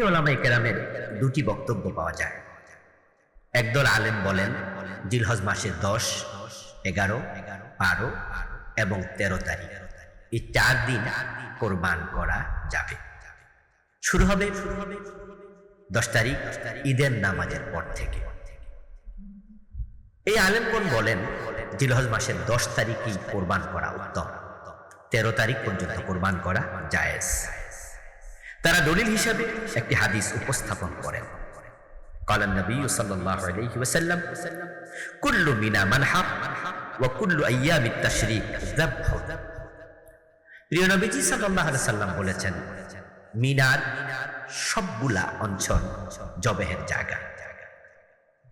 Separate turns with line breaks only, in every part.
ওলামাই কেরামের দুটি বক্তব্য পাওয়া যায়। একদল আলেম বলেন জিলহজ মাসের দশ, এগারো, বারো এবং তেরো তারিখ। এই চার দিন কোরবান করা যাবে। শুরু হবে দশ তারিখ ঈদের নামাজের পর থেকে। এই আলেমগণ বলেন জিলহজ মাসের দশ তারিখই কোরবান করা উত্তম। তেরো তারিখ পর্যন্ত কোরবান করা জায়েজ। তারা দলিল হিসাবে একটি হাদিস উপস্থাপন করেন قال النبي صلى الله عليه وسلم كل منا منحر وكل ايام التشريق ذبح প্রিয় নবীজি সাল্লাল্লাহু আলাইহি সাল্লাম বলেছেন মিনার সবগুলা অঞ্চল জবেহের জায়গা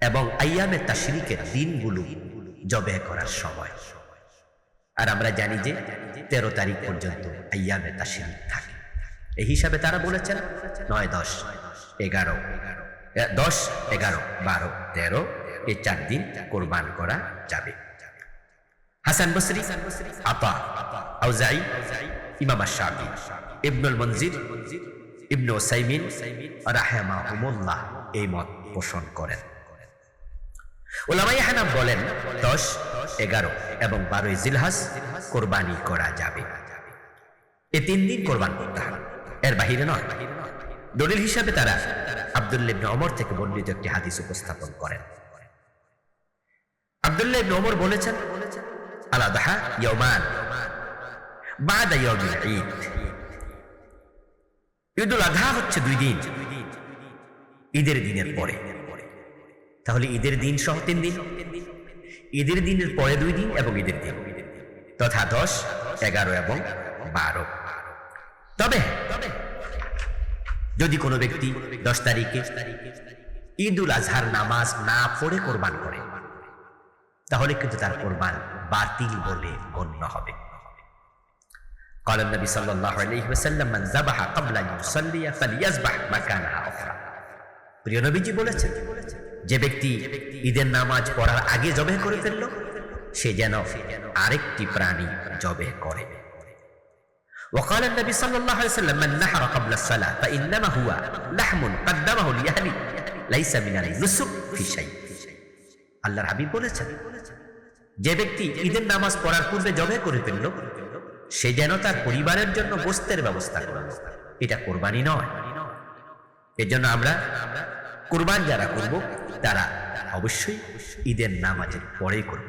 এবং আইয়ামে তাশরিকের দিনগুলো জবেহ করার সময় আর আমরা জানি যে তেরো তারিখ পর্যন্ত আইয়ামে তাশরিক থাকে এই হিসাবে তারা বলেছেন নয়, দশ, এগারো দশ, এগারো, বারো, তেরো এই চার দিন কোরবান করা যাবে। হাসান বসরি আপা আউজাই, ইমাম ইবনুল মঞ্জির ইবনু সাইমিন এই মত পোষণ করেন। ওলামাই হানাব বলেন, দশ, এগারো এবং বারোই জিলহাস কোরবানি করা যাবে। এ তিন দিন কোরবান করতে হবে। এর বাহিরে নয়। দলিল হিসাবে তারা আবদুল্লাহ ইবনে ওমর থেকে বর্ণিত একটি হাদিস উপস্থাপন করেন। আবদুল্লাহ ইবনে ওমর বলেছেন ঈদ। ঈদুল আযহা হচ্ছে দুই দিন, ঈদের দিনের পরে। তাহলে ঈদের দিন সহ তিন দিন, ঈদের দিনের পরে দুই দিন এবং ঈদের দিন। তথা দশ, এগারো এবং বারো। তবে যদি কোনো ব্যক্তি দশ তারিখে ঈদ উল আজহার নামাজ না পড়ে কোরবান করে তাহলে কিন্তু তার কোরবান বাতিল বলে গণ্য হবে قال النبي صلى الله عليه وسلم من ذبح قبل ان يصلي فليذبح مكانها اخرى প্রিয় নবীজি বলেছেন যে ব্যক্তি ঈদের নামাজ পড়ার আগে জবে করে ফেলল সে যেন আরেকটি প্রাণী জবে করে وقال النبي صلى الله عليه وسلم من نحر قبل الصلاة فإنما هو لحم قدمه لأهله ليس من النسك في شيء আল্লাহর হাবিব বলেছেন যে ব্যক্তি ঈদের নামাজ পড়ার পূর্বে জবে করে ফেলল সে যেন তার পরিবারের জন্য গোস্তের ব্যবস্থা করল এটা কোরবানি নয় এজন্য আমরা কোরবান যারা করব তারা অবশ্যই ঈদের নামাজের পরেই করব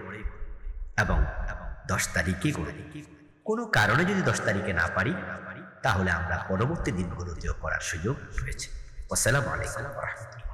এবং দশ তারিখে করে কোনো কারণে যদি দশ তারিখে না পারি, তাহলে আমরা পরবর্তী দিনগুলোতেও করার সুযোগ রয়েছে। আসসালামু আলাইকুম। রহমতুল্লাহ